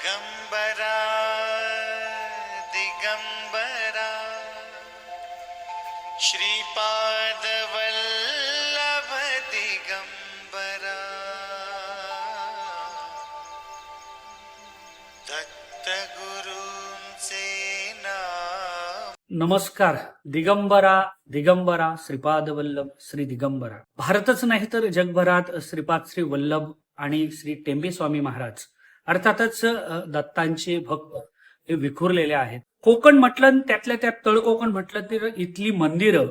दिगंबरा दिगंबरा। श्रीपाद वल्लभ दिगंबरा। दत्तगुरूंचे नाम। नमस्कार दिगंबरा दिगंबरा श्रीपाद वल्लभ श्री दिगंबरा। भारतच नाही तर जगभरात श्रीपाद श्री वल्लभ आणि श्री टेंबे स्वामी महाराज अर्थातच दत्तांचे भक्त हे विखुरलेले आहेत. कोकण म्हटलं त्यातल्या त्यात तळ कोकण म्हटलं तर इथली मंदिरं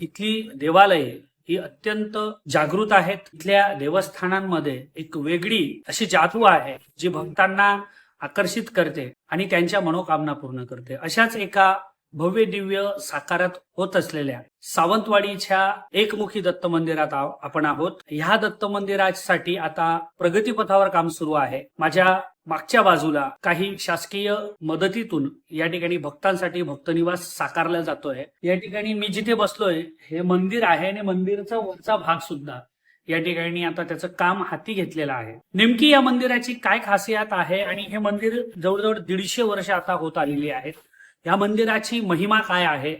इथली देवालये ही अत्यंत जागृत आहेत. इथल्या देवस्थानांमध्ये एक वेगळी अशी जादू आहे जी भक्तांना आकर्षित करते आणि त्यांच्या मनोकामना पूर्ण करते. अशाच एका भव्य दिव्य साकारात होत असलेल्या सावंतवाडीच्या एकमुखी दत्त मंदिरात आपण आहोत. ह्या दत्त मंदिरासाठी आता प्रगतीपथावर काम सुरू आहे. माझ्या मागच्या बाजूला काही शासकीय मदतीतून या ठिकाणी भक्तांसाठी भक्तनिवास साकारला जातोय. या ठिकाणी मी जिथे बसलोय हे मंदिर आहे आणि मंदिरचा वरचा भाग सुद्धा या ठिकाणी आता त्याचं काम हाती घेतलेलं आहे. नेमकी या मंदिराची काय खासियत आहे आणि हे मंदिर जवळजवळ दीडशे वर्ष आता होत आलेली आहेत या मंदिराची महिमा काय आहे?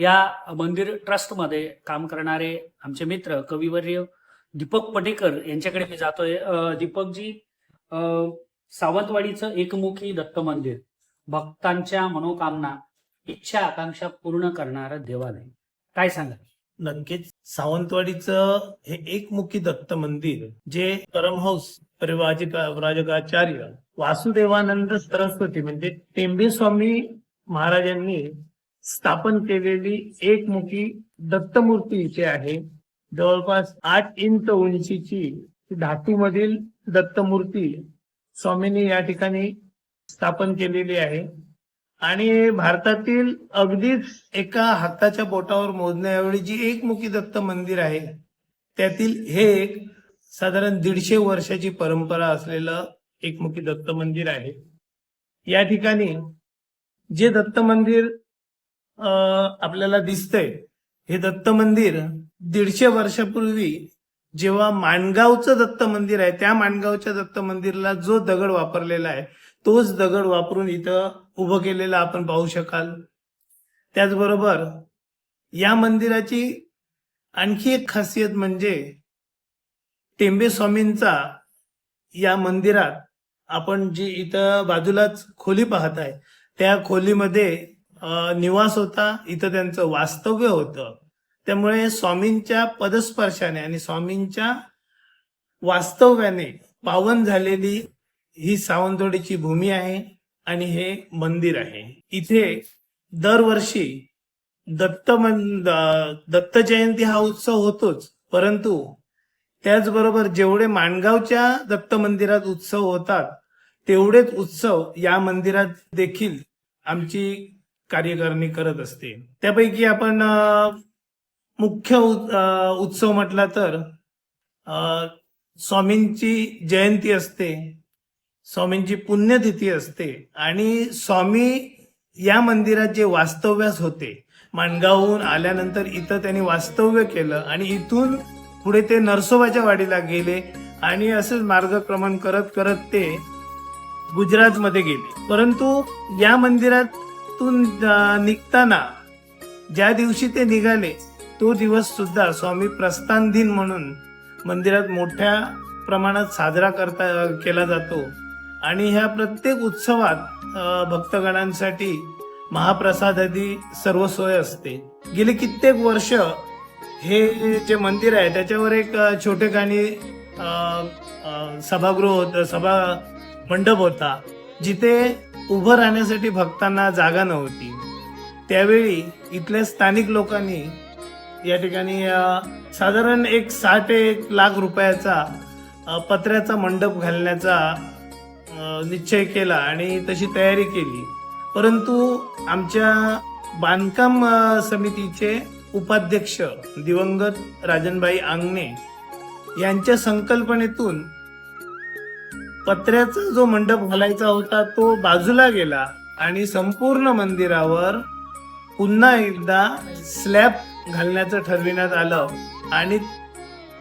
या मंदिर ट्रस्टमध्ये काम करणारे आमचे मित्र कविवर्य दीपक पटेकर यांच्याकडे मी जातोय. दीपकजी सावंतवाडीचं एकमुखी दत्त मंदिर. भक्तांच्या मनोकामना इच्छा आकांक्षा पूर्ण करणारं देवालय. काय सांगा नक्कीच. सावंतवाडीचं हे एकमुखी दत्त मंदिर जे परमहंस परिवाजिका राजकाचार्य वासुदेवानंद सरस्वती म्हणजे टेंबे स्वामी महाराजांनी स्थापन केलेली एकमुखी दत्तमूर्ती इथे आहे. जवळपास आठ इंच उंचीची धातूमधील दत्तमूर्ती स्वामींनी या ठिकाणी स्थापन केलेली आहे. आणि भारतातील अगदीच एका हाताच्या बोटावर मोजण्याएवढी जी एकमुखी दत्त मंदिर आहे. त्यातील हे एक साधारण दीडशे वर्षाची परंपरा असलेलं एकमुखी दत्त मंदिर आहे. या ठिकाणी जे दत्त मंदिर आपल्याला दिसतंय हे दत्त मंदिर दीडशे वर्षापूर्वी जेव्हा माणगावचं दत्त मंदिर आहे त्या माणगावच्या दत्त मंदिरला जो दगड वापरलेला आहे तोच दगड वापरून इथं उभं केलेलं आपण पाहू शकाल. त्याचबरोबर या मंदिराची आणखी एक खासियत म्हणजे टेंबे स्वामींचा या मंदिरात आपण जी इथं बाजूलाच खोली पाहत आहे त्या खोलीमध्ये निवास होता. इथं त्यांचं वास्तव्य होतं. त्यामुळे स्वामींच्या पदस्पर्शाने आणि स्वामींच्या वास्तव्याने पावन झालेली ही सावंतवाडीची भूमी आहे आणि हे मंदिर आहे. इथे दरवर्षी दत्त मन दत्त जयंती हा उत्सव होतोच. परंतु त्याचबरोबर जेवढे माणगावच्या दत्त मंदिरात उत्सव होतात तेवढेच उत्सव या मंदिरात देखील आमची कार्यकारिणी करत असते. त्यापैकी आपण मुख्य उत्सव म्हटला तर स्वामींची जयंती असते स्वामींची पुण्यतिथी असते आणि स्वामी या मंदिरात जे वास्तव्यास होते माणगावहून आल्यानंतर इथं त्यांनी वास्तव्य केलं आणि इथून पुढे ते नरसोबाच्या वाडीला गेले आणि असंच मार्गक्रमण करत करत ते गुजरातमध्ये गेले. परंतु या मंदिरातून निघताना ज्या दिवशी ते निघाले तो दिवस सुद्धा स्वामी प्रस्थान दिन म्हणून मंदिरात मोठ्या प्रमाणात साजरा करता केला जातो. आणि ह्या प्रत्येक उत्सवात भक्तगणांसाठी महाप्रसाद आदी सर्व सोय असते. गेली कित्येक वर्ष हे जे मंदिर आहे त्याच्यावर एक छोटे गाणी सभागृह होत सभा मंडप होता जिथे उभं राहण्यासाठी भक्तांना जागा नव्हती. त्यावेळी इथल्या स्थानिक लोकांनी या ठिकाणी साधारण एक साठ एक लाख रुपयाचा पत्र्याचा मंडप घालण्याचा निश्चय केला आणि तशी तयारी केली. परंतु आमच्या बांधकाम समितीचे उपाध्यक्ष दिवंगत राजनबाई आंगणे यांच्या संकल्पनेतून पत्र्याचा जो मंडप घालायचा होता तो बाजूला गेला आणि संपूर्ण मंदिरावर पुन्हा एकदा स्लॅब घालण्याचं ठरविण्यात आलं. आणि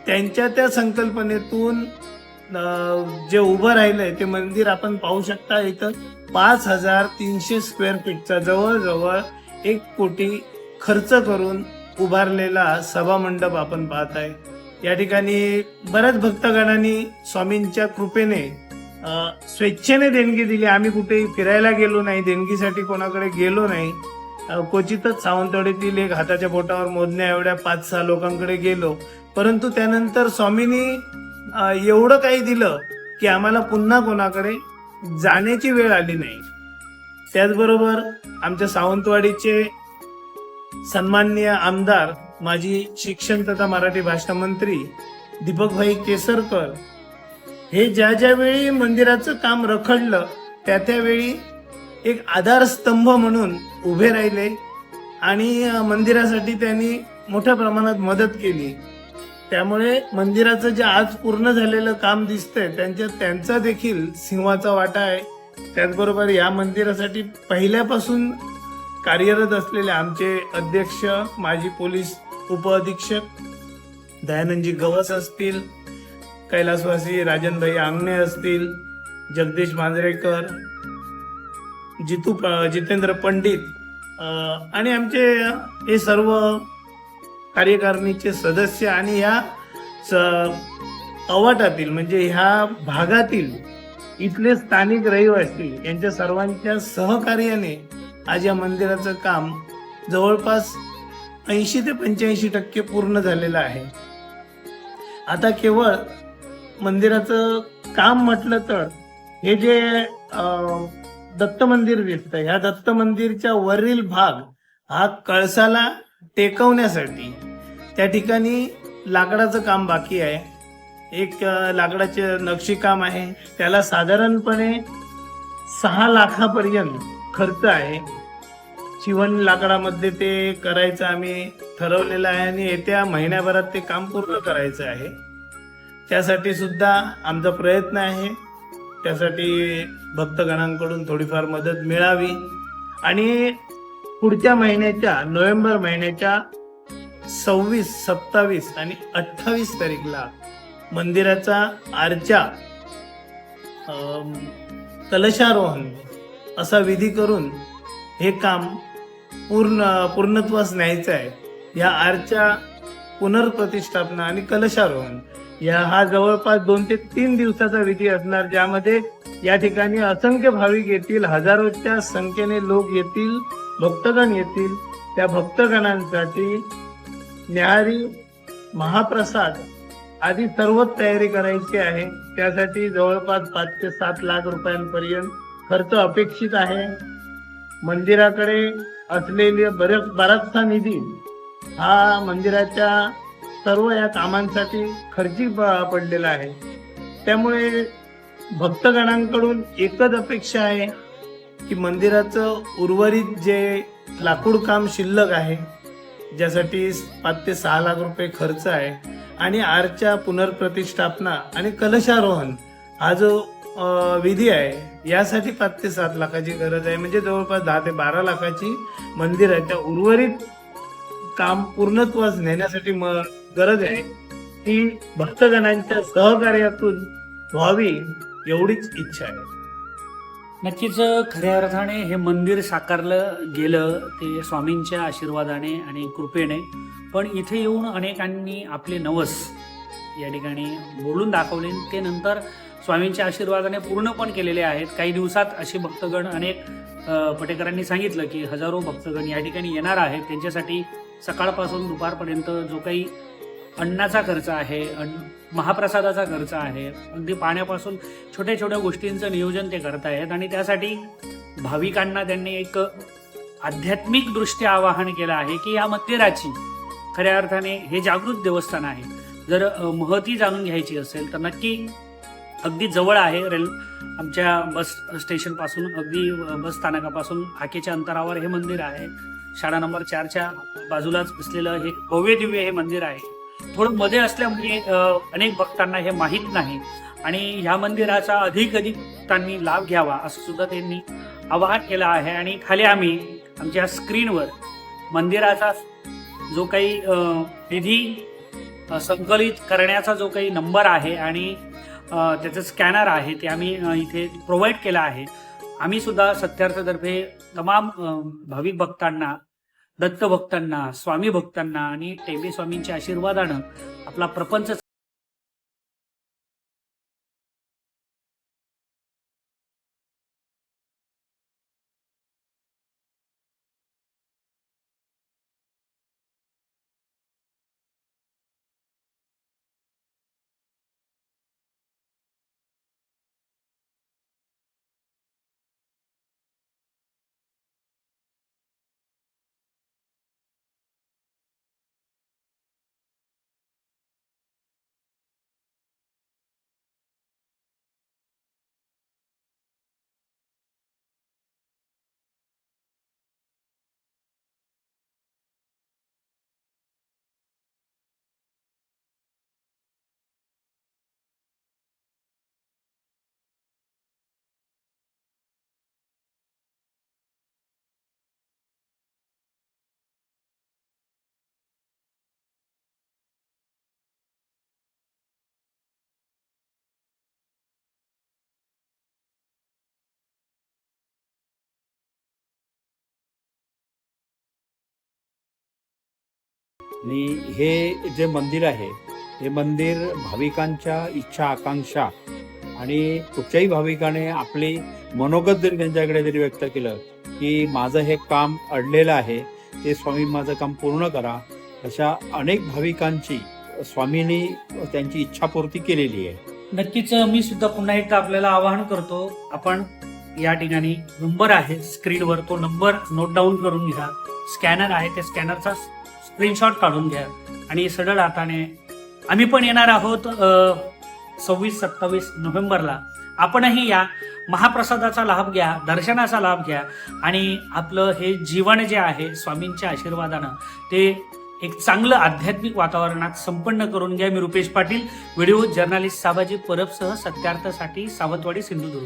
त्यांच्या त्या संकल्पनेतून जे उभं राहिलंय ते मंदिर आपण पाहू शकता. इथं पाच हजार तीनशे स्क्वेअर फीटचा जवळजवळ एक कोटी खर्च करून उभारलेला सभा मंडप आपण पाहत आहे. या ठिकाणी बऱ्याच भक्तगणांनी स्वामींच्या कृपेने स्वेच्छेने देणगी दिली. आम्ही कुठेही फिरायला गेलो नाही देणगीसाठी कोणाकडे गेलो नाही. क्वचितच सावंतवाडीतील एक हाताच्या बोटावर मोजण्या एवढ्या पाच सहा लोकांकडे गेलो. परंतु त्यानंतर स्वामींनी एवढं काही दिलं की आम्हाला पुन्हा कोणाकडे जाण्याची वेळ आली नाही. त्याचबरोबर आमच्या सावंतवाडीचे सन्माननीय आमदार माजी शिक्षण तथा मराठी भाषा मंत्री दीपकभाई केसरकर हे ज्या ज्या वेळी मंदिराचं काम रखडलं त्या त्यावेळी एक आधारस्तंभ म्हणून उभे राहिले आणि मंदिरासाठी त्यांनी मोठ्या प्रमाणात मदत केली. त्यामुळे मंदिराचं जे आज पूर्ण झालेलं काम दिसतंय त्यांच्या त्यांचा देखील सिंहाचा वाटा आहे. त्याचबरोबर या मंदिरासाठी पहिल्यापासून कार्यरत असलेले आमचे अध्यक्ष माजी पोलीस उपअधीक्षक दयानंदजी गवस असतील कैलासवासी राजनभाई आंगणे असतील जगदीश मांजरेकर जितू जितेंद्र पंडित आणि आमचे हे सर्व कार्यकारिणीचे सदस्य आणि ह्या स- अवाटातील म्हणजे ह्या भागातील इथले स्थानिक रहिवासी यांच्या सर्वांच्या सहकार्याने आज या मंदिराचं काम जवळपास ऐंशी ते पंच्याऐंशी टक्के पूर्ण झालेलं आहे. आता केवळ मंदिराचं काम म्हटलं तर हे जे दत्त मंदिर दिसतं ह्या दत्त मंदिरच्या वरील भाग हा कळसाला टेकवण्यासाठी त्या ठिकाणी लाकडाचं काम बाकी आहे. एक लाकडाचे नक्षीकाम आहे. त्याला साधारणपणे सहा लाखापर्यंत खर्च आहे. शिवण लाकडामध्ये ते करायचं आम्ही ठरवलेलं आहे आणि येत्या महिन्याभरात ते काम पूर्ण करायचं आहे. त्यासाठी सुद्धा आमचा प्रयत्न आहे. त्यासाठी भक्तगणांकडून थोडीफार मदत मिळावी. आणि पुढच्या महिन्याच्या नोव्हेंबर महिन्याच्या सव्वीस सत्तावीस आणि अठ्ठावीस तारीखला मंदिराचा आरच्या कलशारोहण असा विधी करून हे काम पूर्ण पूर्णत्वास न्यायचं आहे. या आरच्या पुनर्प्रतिष्ठापना आणि कलशारोहण या हा जवळपास दोन ते तीन दिवसाचा विधी असणार ज्यामध्ये या ठिकाणी असंख्य भाविक येतील हजारोच्या संख्येने लोक येतील भक्तगण येतील. त्या भक्तगणांसाठी न्याहारी महाप्रसाद आदी सर्वच तयारी करायची आहे. त्यासाठी जवळपास पाच ते सात लाख रुपयांपर्यंत खर्च अपेक्षित आहे. मंदिराकडे असलेले बरेच बराचसा निधी हा मंदिराच्या सर्व या कामांसाठी खर्ची पडलेला आहे. त्यामुळे भक्तगणांकडून एकच अपेक्षा आहे की मंदिराचं उर्वरित जे लाकूड काम शिल्लक आहे ज्यासाठी पाच ते सहा लाख रुपये खर्च आहे आणि आरच्या पुनर्प्रतिष्ठापना आणि कलशारोहण हा जो विधी आहे यासाठी पाच ते सात लाखाची गरज आहे. म्हणजे जवळपास दहा ते बारा लाखाची मंदिराच्या उर्वरित काम पूर्णत्वास नेण्यासाठी म गरज आहे ती भक्तगणांच्या सहकार्यातून व्हावी एवढीच इच्छा आहे. नक्कीच खऱ्या अर्थाने हे मंदिर साकारलं गेलं ते स्वामींच्या आशीर्वादाने आणि कृपेने पण इथे येऊन अनेकांनी आपले नवस या ठिकाणी बोलून दाखवले. ते नंतर स्वामींच्या आशीर्वादाने पूर्ण पण केलेले आहेत. काही दिवसात असे भक्तगण अनेक पटेकरांनी सांगितलं की हजारो भक्तगण या ठिकाणी येणार आहेत. त्यांच्यासाठी सकाळपासून दुपारपर्यंत जो काही अन्नाचा खर्च आहे अन्न महाप्रसादाचा खर्च आहे. अगदी पाण्यापासून छोट्या छोट्या गोष्टींचं नियोजन ते करत आहेत आणि त्यासाठी भाविकांना त्यांनी एक आध्यात्मिकदृष्ट्या आवाहन केलं आहे की या मंदिराची खऱ्या अर्थाने हे जागृत देवस्थान आहे. जर महती जाणून घ्यायची असेल तर नक्की अगदी जवळ आहे रेल आमच्या बस स्टेशनपासून अगदी बस स्थानकापासून हाकेच्या अंतरावर हे मंदिर आहे. शाळा नंबर चारच्या बाजूलाच असलेलं हे भव्य दिव्य हे मंदिर आहे. थोडं मध्ये असल्यामुळे अनेक भक्तांना हे माहीत नाही. आणि ह्या मंदिराचा अधिक अधिक भक्तांनी लाभ घ्यावा असं सुद्धा त्यांनी आवाहन केलं आहे. आणि खाली आम्ही आमच्या स्क्रीनवर मंदिराचा जो काही निधी संकलित करण्याचा जो काही नंबर आहे आणि त्याचं स्कॅनर आहे ते आम्ही इथे प्रोव्हाइड केलं आहे. आम्ही सुद्धा सत्यार्थतर्फे तमाम भाविक भक्तांना दत्त भक्तांना स्वामी भक्तांना आणि टेंबे स्वामींच्या आशीर्वादानं आपला प्रपंच आणि हे जे मंदिर आहे हे मंदिर भाविकांच्या इच्छा आकांक्षा आणि कुठच्याही भाविकाने आपली मनोगत जरी त्यांच्याकडे जरी व्यक्त केलं की माझं हे काम अडलेलं आहे ते स्वामी माझं काम पूर्ण करा अशा अनेक भाविकांची स्वामींनी त्यांची इच्छापूर्ती केलेली आहे. नक्कीच मी सुद्धा पुन्हा एकदा आपल्याला आवाहन करतो आपण या ठिकाणी नंबर आहे स्क्रीनवर तो नंबर नोट डाऊन करून घ्या. स्कॅनर आहे त्या स्कॅनरचा स्क्रीनशॉट काढून घ्या. आणि सरळ हाताने आम्ही पण येणार आहोत सव्वीस सत्तावीस नोव्हेंबरला. आपणही या महाप्रसादाचा लाभ घ्या दर्शनाचा लाभ घ्या. आणि आपलं हे जीवन जे आहे स्वामींच्या आशीर्वादानं ते एक चांगलं आध्यात्मिक वातावरणात संपन्न करून घ्या. मी रुपेश पाटील व्हिडिओ जर्नालिस्ट साबाजी परबसह सत्यार्थसाठी सावंतवाडी सिंधुदुर्ग.